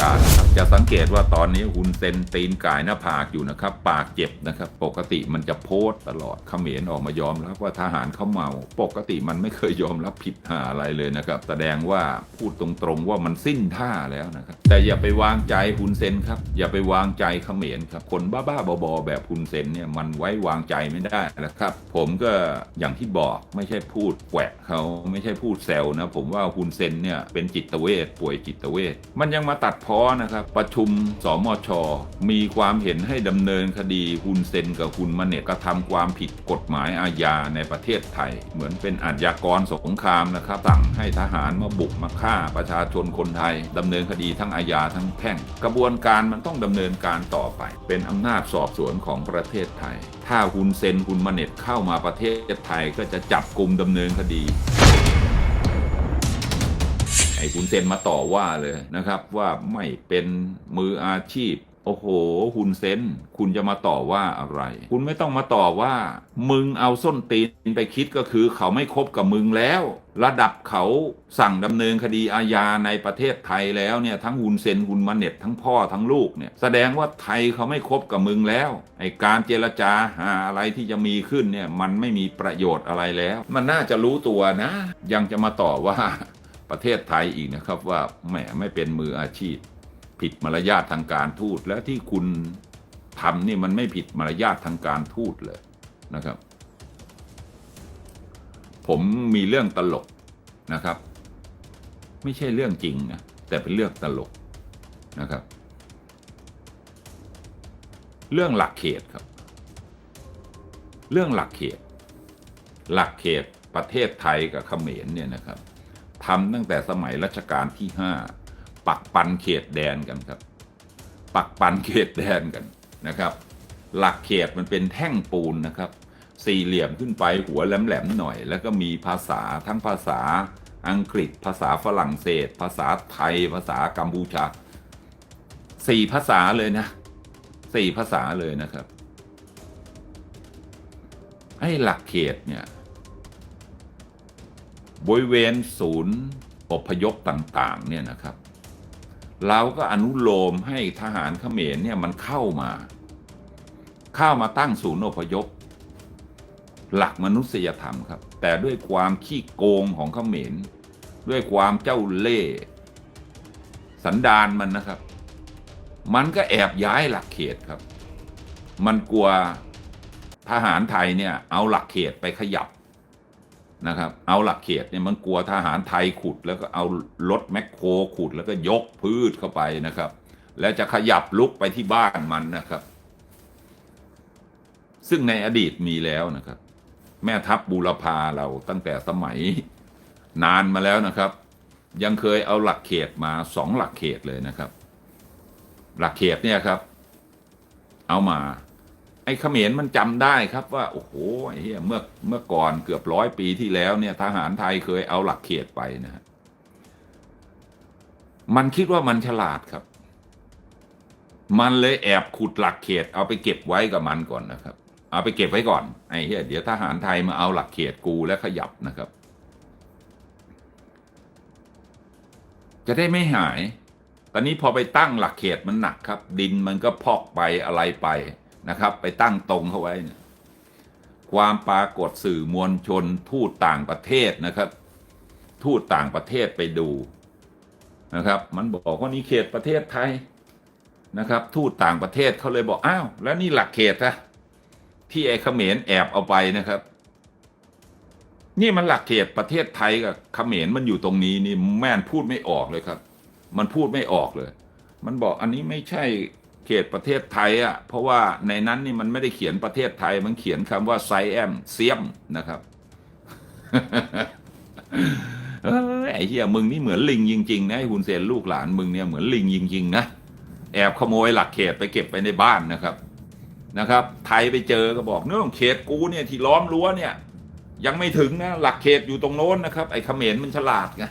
การนะครับจะสังเกตว่าตอนนี้ฮุนเซนตีนก่ายหน้าผากอยู่นะครับ ปากเจ็บนะครับ ปกติมันจะโพสตลอดเขมรออกมายอมรับว่าทหารเขาเมา ปกติมันไม่เคยยอมรับผิดหาอะไรเลยนะครับ แสดงว่าพูดตรงๆว่ามันสิ้นท่าแล้วนะครับ แต่อย่าไปวางใจฮุนเซนครับ อย่าไปวางใจเขมรครับ คนบ้าๆบอๆแบบฮุนเซนเนี่ยมันไว้วางใจไม่ได้นะครับ ผมก็อย่างที่บอกไม่ใช่พูดแกวะเขาไม่ใช่พูดแซวนะ ผมว่าฮุนเซนเนี่ยเป็นจิตเวชป่วยจิตเวชมันยังมาตัดพอนะครับประชุมสมช มีความเห็นให้ดำเนินคดีฮุนเซนกับฮุนมาเน็ตกระทำความผิดกฎหมายอาญาในประเทศไทย เหมือนเป็นอาชญากรสงครามนะครับสั่งให้ทหารมาบุกมาฆ่าประชาชนคนไทยดำเนินคดีทั้งอาญาทั้งแพ่ง กระบวนการมันต้องดำเนินการต่อไป เป็นอำนาจสอบสวนของประเทศไทย ถ้าฮุนเซนฮุนมาเน็ตเข้ามาประเทศไทยก็จะจับกลุ่มดำเนินคดี ไอ้คุณเซนมาต่อว่าเลยนะครับว่าไม่เป็นมืออาชีพโอ้โหคุณเซนคุณจะมาต่อว่าอะไร คุณไม่ต้องมาต่อว่า มึงเอาส้นตีนไปคิดก็คือเขาไม่คบกับมึงแล้ว ระดับเขาสั่งดำเนินคดีอาญาในประเทศไทยแล้วเนี่ยทั้งฮุนเซนฮุนมาเน็ตทั้งพ่อทั้งลูกเนี่ยแสดงว่าไทยเขาไม่คบกับมึงแล้วไอการเจรจาหาอะไรที่จะมีขึ้นเนี่ยมันไม่มีประโยชน์อะไรแล้ว มันน่าจะรู้ตัวนะ ยังจะมาต่อว่า ประเทศไทยอีกนะครับว่าแหมไม่เป็นมืออาชีพ ผิดมารยาททางการทูตและที่คุณทำนี่มันไม่ผิดมารยาททางการทูตเลยนะครับ ผมมีเรื่องตลกนะครับ ไม่ใช่เรื่องจริงนะแต่เป็นเรื่องตลกนะครับ เรื่องหลักเขตครับ เรื่องหลักเขต หลักเขตประเทศไทยกับเขมรเนี่ยนะครับ ทำตั้งแต่สมัยรัชกาลที่ห้าปักปันเขตแดนกันครับ ปักปันเขตแดนกันนะครับ หลักเขตมันเป็นแท่งปูนนะครับ สี่เหลี่ยมขึ้นไปหัวแหลมๆหน่อย แล้วก็มีภาษาทั้งภาษาอังกฤษ ภาษาฝรั่งเศส ภาษาไทย ภาษากัมพูชาสี่ภาษาเลยนะสี่ภาษาเลยนะครับไอ้หลักเขตเนี่ย บริเวณศูนย์อพยพต่างๆเนี่ยนะครับ เราก็อนุโลมให้ทหารเขมรเนี่ยมันเข้ามา เข้ามาตั้งศูนย์อพยพ หลักมนุษยธรรมครับ แต่ด้วยความขี้โกงของเขมรด้วยความเจ้าเล่ห์สันดานมันนะครับ มันก็แอบย้ายหลักเขตครับ มันกลัวทหารไทยเนี่ยเอาหลักเขตไปขยับ นะครับเอาหลักเขตเนี่ยมันกลัวทหารไทยขุด แล้วก็เอารถแมคโครขุดแล้วก็ยกพืชเข้าไปนะครับ แล้วจะขยับลุกไปที่บ้านมันนะครับ ซึ่งในอดีตมีแล้วนะครับ แม่ทัพบูรพาเราตั้งแต่สมัยนานมาแล้วนะครับ ยังเคยเอาหลักเขตมาสองหลักเขตเลยนะครับ หลักเขตเนี่ยครับ เอามา อ้เขมรมันจำได้ครับว่าโอ้โหไอ้เหี้ยเมื่อเมื่อก่อนเกือบร้อยปีที่แล้วเนี่ยทหารไทยเคยเอาหลักเขตไปนะฮะมันคิดว่ามันฉลาดครับ มันเลยแอบขุดหลักเขต เอาไปเก็บไว้กับมันก่อนนะครับ เอาไปเก็บไว้ก่อนไอ้เหี้ยเดี๋ยวทหารไทยมาเอาหลักเขตกูและขยับนะครับ จะได้ไม่หาย ตอนนี้พอไปตั้งหลักเขตมันหนักครับ ดินมันก็พอกไปอะไรไป นะครับ ไปตั้งตรงเข้าไว้เนี่ยความปรากฏสื่อมวลชนทูตต่างประเทศนะครับ ทูตต่างประเทศไปดูนะครับ มันบอกว่านี่เขตประเทศไทยนะครับ ทูตต่างประเทศเขาเลยบอกอ้าวแล้วนี่หลักเขตอะที่ไอ้เขมรแอบเอาไปนะครับ นี่มันหลักเขตประเทศไทยกับเขมรมันอยู่ตรงนี้นี่แม่นพูดไม่ออกเลยครับ มันพูดไม่ออกเลย มันบอกอันนี้ไม่ใช่ เขตประเทศไทยอะเพราะว่าในนั้นนี่มันไม่ได้เขียนประเทศไทย มันเขียนคำว่าไซแอมเซียมนะครับไอ้เหี้ยมึงนี่เหมือนลิงจริงๆนะไอ้คุณเซนลูกหลานมึงเนี่ยเหมือนลิงจริงๆนะแอบขโมยหลักเขตไปเก็บไปในบ้านนะครับนะครับ ไทยไปเจอก็บอกเนื่องเขตกูเนี่ยที่ล้อมรั้วเนี่ย ยังไม่ถึงนะหลักเขตอยู่ตรงโน้นนะครับ ไอ้เขมรมันฉลาดไง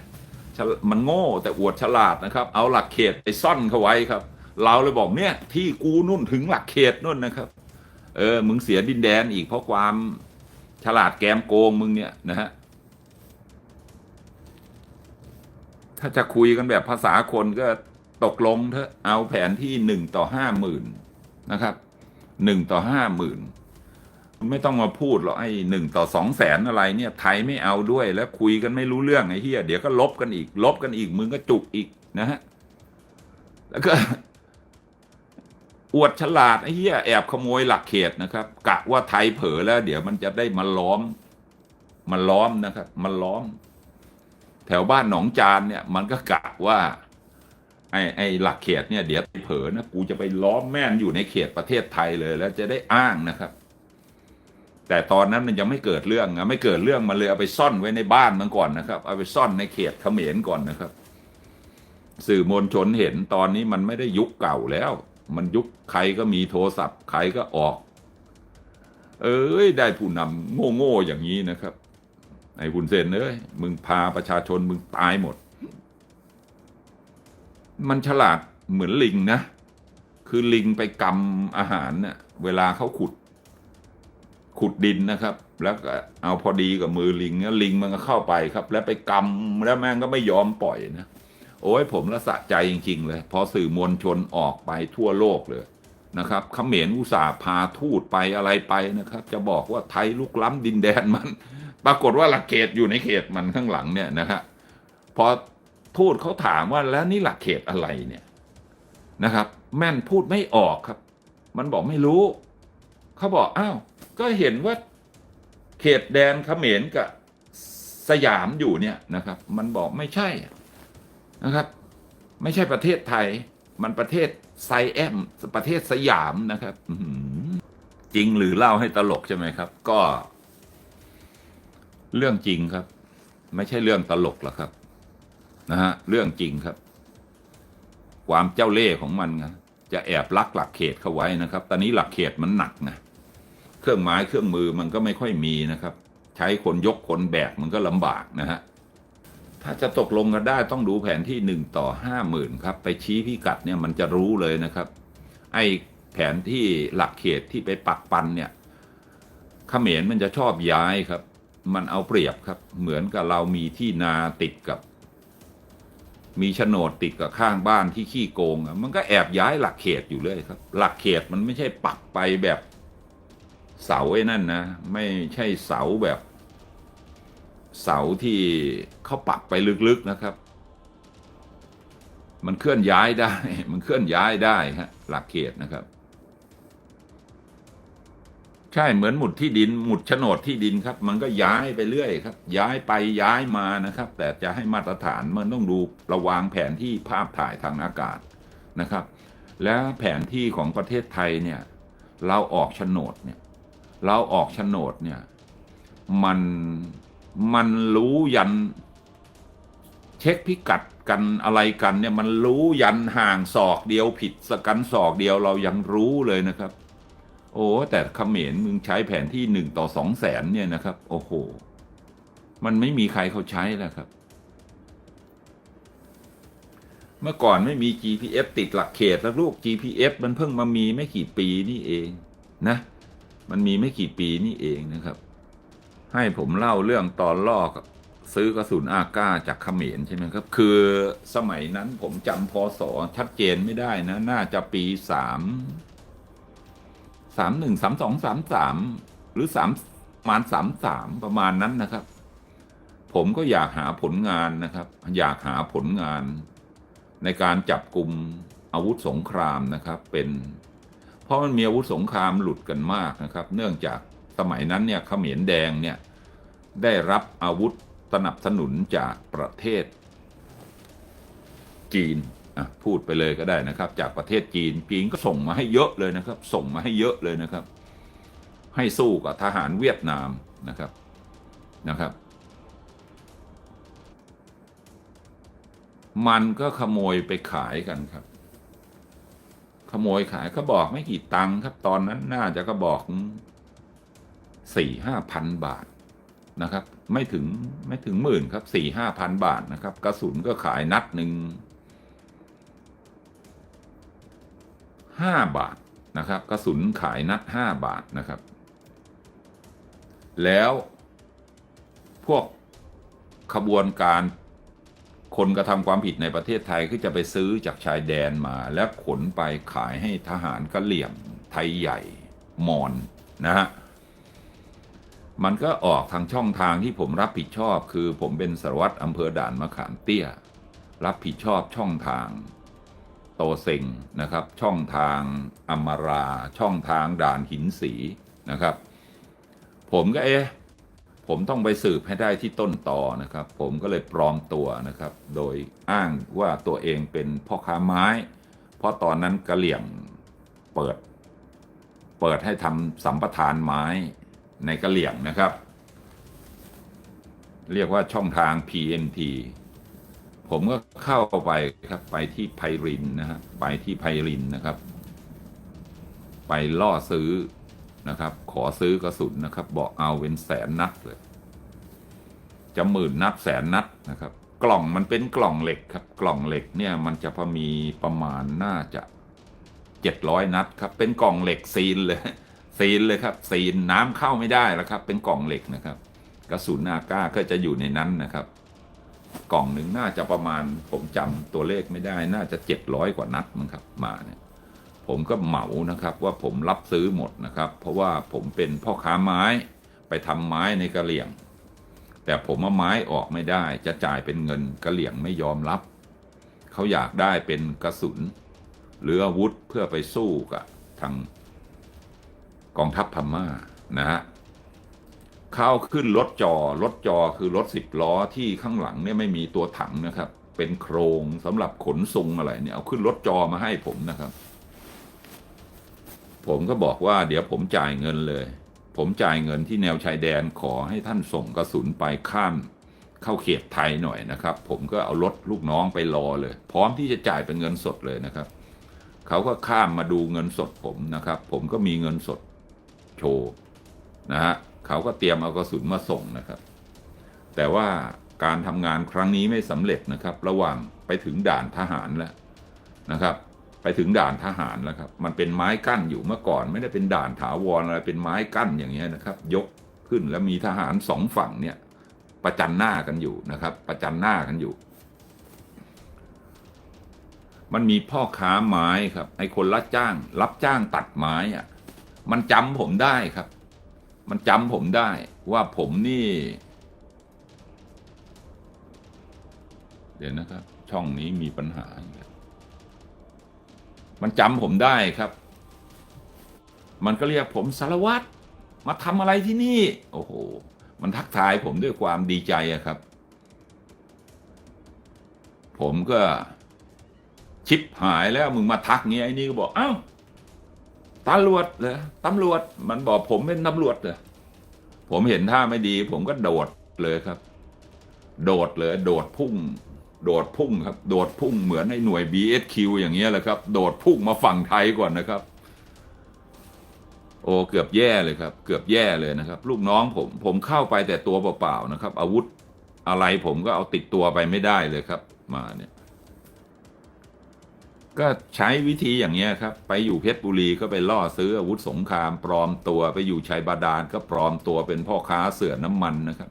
มันโง่แต่อวดฉลาดนะครับ เอาหลักเขตไปซ่อนเขาไว้ครับ เราเลยบอกเนี่ย ที่กูนุ่นถึงหลักเขตนู่นนะครับ เออ มึงเสียดินแดนอีกเพราะความฉลาดแกมโกงมึงเนี่ยนะฮะถ้าจะคุยกันแบบภาษาคนก็ตกลงเถอะเอาแผนที่หนึ่งต่อห้าหมื่นนะครับหนึ่งต่อห้าหมื่นไม่ต้องมาพูดหรอกไอ้หนึ่งต่อสองแสนอะไรเนี่ย ไทยไม่เอาด้วยแล้วคุยกันไม่รู้เรื่องไอ้เฮียเดี๋ยวก็ลบกันอีก ลบกันอีกมึงก็จุกอีกนะฮะแล้วก็ อวดฉลาดไอ้เหี้ยแอบขโมยหลักเขตนะครับกะว่าไทยเผลอแล้ว เดี๋ยวมันจะได้มาล้อมมาล้อมนะครับมาล้อม แถวบ้านหนองจานเนี่ย มันก็กะว่า ไอ้ไอ้หลักเขตเนี่ย เดี๋ยวเผลอนะกูจะไปล้อมแม่นอยู่ในเขตประเทศไทยเลย แล้วจะได้อ้างนะครับ แต่ตอนนั้นมันยังไม่เกิดเรื่องนะไม่เกิดเรื่องมันเลยเอาไปซ่อนไว้ในบ้านมันก่อนนะครับ เอาไปซ่อนในเขตเขมรก่อนนะครับ สื่อมวลชนเห็นตอนนี้มันไม่ได้ยุคเก่าแล้ว มันยุคใครก็มีโทรศัพท์ ใครก็ออก เอ้ย ได้ผู้นำโง่ๆอย่างนี้นะครับ ไอ้คุณเซนเอ้ยมึงพาประชาชนมึงตายหมด มันฉลาดเหมือนลิงนะ คือลิงไปกำอาหารเนะ่ะเวลาเขาขุด ขุดดินนะครับ แล้วก็เอาพอดีกับมือลิงแล้วลิงมันก็เข้าไปครับ แล้วไปกำแล้วแม่งก็ไม่ยอมปล่อยนะ โอ้ยผมละสะใจจริง ๆ เลย พอสื่อมวลชนออกไปทั่วโลกเลยนะครับเขมรอุตสาห์พาทูตไปอะไรไปนะครับ จะบอกว่าไทยลุกล้ำดินแดนมัน ปรากฏว่าหลักเขตอยู่ในเขตมันข้างหลังเนี่ยนะครับพอทูตเขาถามว่าแล้วนี่หลักเขตอะไรเนี่ยนะครับ แม่นพูดไม่ออกครับ มันบอกไม่รู้ เขาบอกอ้าวก็เห็นว่าเขตแดนเขมรกับสยามอยู่เนี่ยนะครับ มันบอกไม่ใช่ นะครับ ไม่ใช่ประเทศไทย มันประเทศไซแอมประเทศสยามนะครับจริงหรือเล่าให้ตลกใช่ไหมครับ ก็ เรื่องจริงครับ ไม่ใช่เรื่องตลกหรอกครับนะฮะเรื่องจริงครับ ความเจ้าเล่ห์ของมันไงจะแอบลักหลักเขตเข้าไว้นะครับ ตอนนี้หลักเขตมันหนักนะเครื่องไม้เครื่องมือมันก็ไม่ค่อยมีนะครับ ใช้คนยกคนแบกมันก็ลำบากนะฮะ ถ้าจะตกลงกันได้ต้องดูแผนที่หนึ่งต่อห้าหมื่นครับ ไปชี้พิกัดเนี่ยมันจะรู้เลยนะครับ ไอ้แผนที่หลักเขตที่ไปปักปันเนี่ยเขมรมันจะชอบย้ายครับ มันเอาเปรียบครับ เหมือนกับเรามีที่นาติดกับ มีโฉนดติดกับข้างบ้านที่ขี้โกงมันก็แอบย้ายหลักเขตอยู่เลยครับ หลักเขตมันไม่ใช่ปักไปแบบเสาไอ้นั่นนะ ไม่ใช่เสาแบบ เสาที่เขาปักไปลึกๆนะครับ มันเคลื่อนย้ายได้ มันเคลื่อนย้ายได้ฮะหลักเขตนะครับ ใช่เหมือนหมุดที่ดินหมุดโฉนดที่ดินครับ มันก็ย้ายไปเรื่อยครับ ย้ายไปย้ายมานะครับ แต่จะให้มาตรฐานมันต้องดูระวางแผนที่ภาพถ่ายทางอากาศนะครับ และแผนที่ของประเทศไทยเนี่ย เราออกโฉนดเนี่ย เราออกโฉนดเนี่ย มัน มันรู้ยัน เช็คพิกัดกันอะไรกัน เนี่ย มันรู้ยันห่างศอกเดียวผิดสกันศอกเดียวเรายังรู้เลยนะครับ โอ้แต่เขมรมึงใช้แผนที่หนึ่งต่อสองแสนเนี่ยนะครับ โอ้โห มันไม่มีใครเขาใช้แล้วครับ เมื่อก่อนไม่มี GPS ติดหลักเขตแล้วลูก GPS มันเพิ่งมามีไม่กี่ปีนี่เองนะ มันมีไม่กี่ปีนี่เองนะครับ ให้ผมเล่าเรื่องตอนลอกซื้อกระสุนอาก้าจากเขมรใช่ไหมครับ คือสมัยนั้นผมจำพศชัดเจนไม่ได้นะ น่าจะปีสามสามหนึ่งสามสองสามสามหรือสามประมาณสามสามประมาณนั้นนะครับ ผมก็อยากหาผลงานนะครับ อยากหาผลงาน ในการจับกลุ่มอาวุธสงครามนะครับ เป็น เพราะมันมีอาวุธสงครามหลุดกันมากนะครับ เนื่องจาก สมัยนั้นเนี่ยเขมรแดงเนี่ยได้รับอาวุธสนับสนุนจากประเทศจีนพูดไปเลยก็ได้นะครับ จากประเทศจีนจีนก็ส่งมาให้เยอะเลยนะครับ ส่งมาให้เยอะเลยนะครับ ให้สู้กับทหารเวียดนามนะครับนะครับ มันก็ขโมยไปขายกันครับ ขโมยขายเขาบอกไม่กี่ตังค์ครับ ตอนนั้นน่าจะก็บอก สี่ห้าพันบาทนะครับ ไม่ถึงไม่ถึงหมื่นครับสี่ห้าพันบาทนะครับ กระสุนก็ขายนัดหนึ่งห้าบาทนะครับ กระสุนขายนัดห้าบาทนะครับ แล้วพวกขบวนการคนกระทำความผิดในประเทศไทยก็จะไปซื้อจากชายแดนมา แล้วขนไปขายให้ทหารกะเหลี่ยงไทยใหญ่มอนนะฮะ มันก็ออกทางช่องทางที่ผมรับผิดชอบ คือผมเป็นสารวัตรอำเภอด่านมะขามเตี้ย รับผิดชอบช่องทาง โตเซ็งนะครับ ช่องทางอมรา ช่องทางด่านหินสีนะครับ ผมก็เอ๊ะผมต้องไปสืบให้ได้ที่ต้นต่อนะครับ ผมก็เลยปลอมตัวนะครับ โดยอ้างว่าตัวเองเป็นพ่อค้าไม้ เพราะตอนนั้นกะเหลี่ยงเปิด เปิดให้ทำสัมปทานไม้ ในกะเหลี่ยงนะครับ เรียกว่าช่องทาง PNT ผมก็เข้าไปครับ ไปที่ไพรินนะฮะไปที่ไพรินนะครับ ไปล่อซื้อนะครับ ขอซื้อกระสุนนะครับ บอกเอาเป็นแสนนัดเลยจะหมื่นนัดแสนนัดนะครับ กล่องมันเป็นกล่องเหล็กครับ กล่องเหล็กเนี่ยมันจะพอมีประมาณน่าจะเจ็ดร้อยนัดครับ เป็นกล่องเหล็กซีนเลย ซีนเลยครับซีนน้ำเข้าไม่ได้แล้วครับ เป็นกล่องเหล็กนะครับ กระสุนนาก้าก็จะอยู่ในนั้นนะครับ กล่องหนึ่งน่าจะประมาณผมจำตัวเลขไม่ได้ น่าจะเจ็ดร้อยกว่านัดมั้งครับ มาเนี่ยผมก็เหมานะครับว่าผมรับซื้อหมดนะครับ เพราะว่าผมเป็นพ่อค้าไม้ไปทำไม้ในกระเหลี่ยง แต่ผมเอาไม้ออกไม่ได้จะจ่ายเป็นเงินกระเหลี่ยงไม่ยอมรับ เขาอยากได้เป็นกระสุน หรืออาวุธเพื่อไปสู้กับทาง กองทัพพม่านะฮะเข้าขึ้นรถจอรถจอคือรถสิบล้อที่ข้างหลังเนี่ยไม่มีตัวถังนะครับ เป็นโครงสำหรับขนซุงอะไรเนี่ยเอาขึ้นรถจอมาให้ผมนะครับ ผมก็บอกว่าเดี๋ยวผมจ่ายเงินเลย ผมจ่ายเงินที่แนวชายแดนขอให้ท่านส่งกระสุนไปข้ามเข้าเขตไทยหน่อยนะครับ ผมก็เอารถลูกน้องไปรอเลย พร้อมที่จะจ่ายเป็นเงินสดเลยนะครับ เขาก็ข้ามมาดูเงินสดผมนะครับ ผมก็มีเงินสด โชว์นะฮะเขาก็เตรียมเอากระสุนมาส่งนะครับ แต่ว่าการทำงานครั้งนี้ไม่สำเร็จนะครับ ระหว่างไปถึงด่านทหารแล้วนะครับ ไปถึงด่านทหารแล้วครับ มันเป็นไม้กั้นอยู่เมื่อก่อน ไม่ได้เป็นด่านถาวรอะไรเป็นไม้กั้นอย่างเงี้ยนะครับ ยกขึ้นแล้วมีทหารสองฝั่งเนี่ยประจันหน้ากันอยู่นะครับ ประจันหน้ากันอยู่ มันมีพ่อค้าไม้ครับไอ้คนรับจ้าง รับจ้างตัดไม้อะ มันจำผมได้ครับ มันจำผมได้ว่าผมนี่ เดี๋ยวนะครับ ช่องนี้มีปัญหา มันจำผมได้ครับ มันก็เรียกผมสารวัตรมาทำอะไรที่นี่ โอ้โห มันทักทายผมด้วยความดีใจอะครับ ผมก็ชิปหายแล้วมึงมาทักเงี้ยไอ้นี่ก็บอก เอ้า ตำรวจเหรอตำรวจมันบอกผมเป็นตำรวจเหรอผมเห็นท่าไม่ดี ผมก็โดดเลยครับ โดดเลย โดดพุ่ง โดดพุ่งครับ โดดพุ่งเหมือนในหน่วย BSQ อย่างเงี้ยแหละครับ โดดพุ่งมาฝั่งไทยก่อนนะครับ โอ้เกือบแย่เลยครับ เกือบแย่เลยนะครับ ลูกน้องผม ผมเข้าไปแต่ตัวเปล่าๆนะครับ อาวุธอะไรผมก็เอาติดตัวไปไม่ได้เลยครับ มาเนี่ย ก็ใช้วิธีอย่างเงี้ยครับ ไปอยู่เพชรบุรีก็ไปล่อซื้ออาวุธสงครามปลอมตัวไปอยู่ชัยบาดาลก็ปลอมตัวเป็นพ่อค้าเสือน้ำมันนะครับ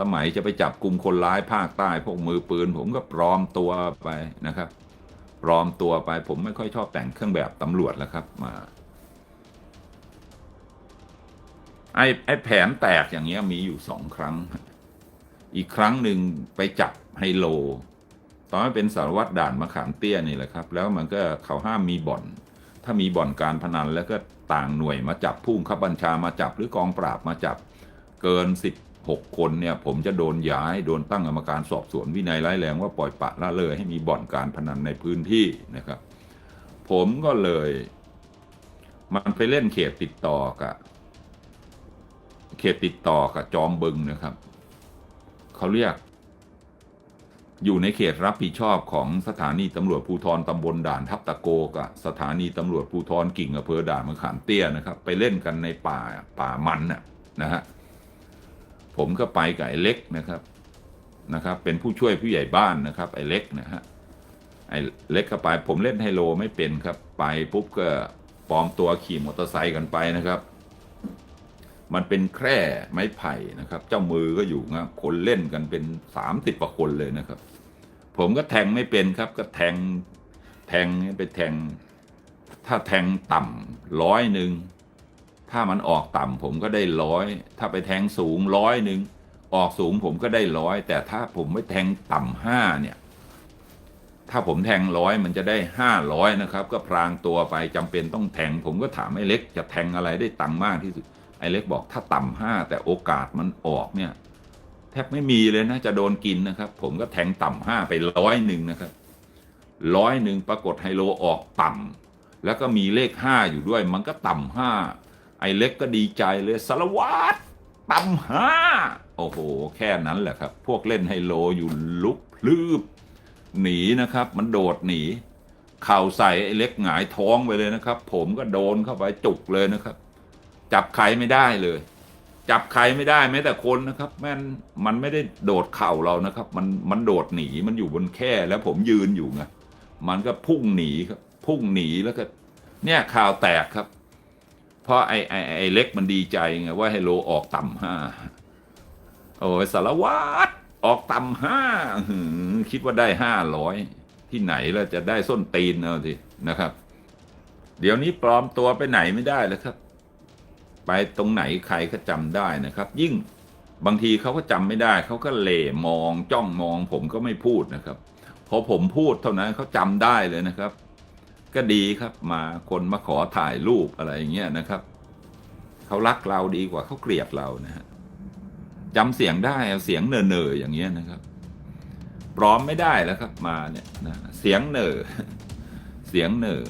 สมัยจะไปจับกลุ่มคนร้ายภาคใต้พวกมือปืน ผมก็ปลอมตัวไปนะครับปลอมตัวไปผมไม่ค่อยชอบแต่งเครื่องแบบตำรวจแล้วครับมาไอ้ไอ้แผนแตกอย่างเงี้ยมีอยู่สองครั้ง อีกครั้งหนึ่งไปจับไฮโล อนนั้นเป็นสารวัตรด่านมะขามเตี้ยนี่แหละครับ แล้วมันก็เขาห้ามมีบ่อน ถ้ามีบ่อนการพนันแล้วก็ต่างหน่วยมาจับผู้บังคับบัญชามาจับหรือกองปราบมาจับเกินสิบหกคนเนี่ยผมจะโดนย้ายโดนตั้งกรรมการสอบสวนวินัยร้ายแรงว่าปล่อยปะละเลยให้มีบ่อนการพนันในพื้นที่นะครับ ผมก็เลย มันไปเล่นเขตติดต่อกับเขตติดต่อกับจอมบึงนะครับ เขาเรียก อยู่ในเขตรับผิดชอบของสถานีตำรวจภูธรตำบลด่านทับตะโกกับสถานีตำรวจภูธรกิ่งอำเภอด่านมะขามเตี้ยนะครับ ไปเล่นกันในป่าป่ามันน่ะนะฮะผมก็ไปกับไอ้เล็กนะครับนะครับ เป็นผู้ช่วยผู้ใหญ่บ้านนะครับ ไอ้เล็กนะฮะไอ้เล็กก็ไปผมเล่นไฮโลไม่เป็นครับ ไปปุ๊บก็ปลอมตัวขี่มอเตอร์ไซค์กันไปนะครับ มันเป็นแคร่ไม้ไผ่นะครับ เจ้ามือก็อยู่นะคนเล่นกันเป็นสามสิบกว่าคนเลยนะครับ ผมก็แทงไม่เป็นครับ ก็แทงแทงไปแทง ถ้าแทงต่ำร้อยหนึ่งถ้ามันออกต่ำผมก็ได้ร้อยถ้าไปแทงสูงร้อยหนึ่งออกสูงผมก็ได้ร้อยแต่ถ้าผมไม่แทงต่ำห้าเนี่ยถ้าผมแทงร้อยมันจะได้ห้าร้อยนะครับ ก็พรางตัวไปจำเป็นต้องแทง ผมก็ถามไอ้เล็กจะแทงอะไรได้ตังค์มากที่สุดไอ้เล็กบอกถ้าต่ำห้าแต่โอกาสมันออกเนี่ย แทบไม่มีเลยนะจะโดนกินนะครับ ผมก็แทงต่ำห้าไปร้อยหนึ่งนะครับร้อยหนึ่งปรากฏไฮโลออกต่ำแล้วก็มีเลขห้าอยู่ด้วย มันก็ต่ำห้าไอเล็กก็ดีใจเลยสารวัตรต่ำห้าโอ้โห แค่นั้นแหละครับ พวกเล่นไฮโลอยู่ลุกพลืบ หนีนะครับ มันโดดหนีเข่าใส่ไอ้เล็กหงายท้องไปเลยนะครับ ผมก็โดนเข้าไปจุกเลยนะครับ จับใครไม่ได้เลย จับใครไม่ได้แม้แต่คนนะครับแม่นมันไม่ได้โดดเข่าเรานะครับ มันมันโดดหนีมันอยู่บนแค่แล้วผมยืนอยู่ไงมันก็พุ่งหนีครับ พุ่งหนีแล้วก็ เนี่ยข่าวแตกครับ เพราะไอ้ไอ้ไอ้เล็กมันดีใจไงว่าไฮโลออกต่ำห้าโอ้ยสารวัตรออกต่ำห้าคิดว่าได้ห้าร้อยที่ไหนแล้วจะได้ส้นตีนเอาสินะครับ เดี๋ยวนี้ปลอมตัวไปไหนไม่ได้แล้วครับ ไปตรงไหนใครก็จำได้นะครับ ยิ่งบางทีเขาก็จำไม่ได้เขาก็เหล่มองจ้องมอง ผมก็ไม่พูดนะครับพอผมพูดเท่านั้นเขาจำได้เลยนะครับ ก็ดีครับมาคนมาขอถ่ายรูปอะไรอย่างเงี้ยนะครับเขารักเราดีกว่าเขาเกลียดเรานะฮะจำเสียงได้เอาเสียงเนอเนอๆอย่างเงี้ยนะครับปลอมไม่ได้แล้วครับมาเนี่ยนะเสียงเนอเสียงเนอ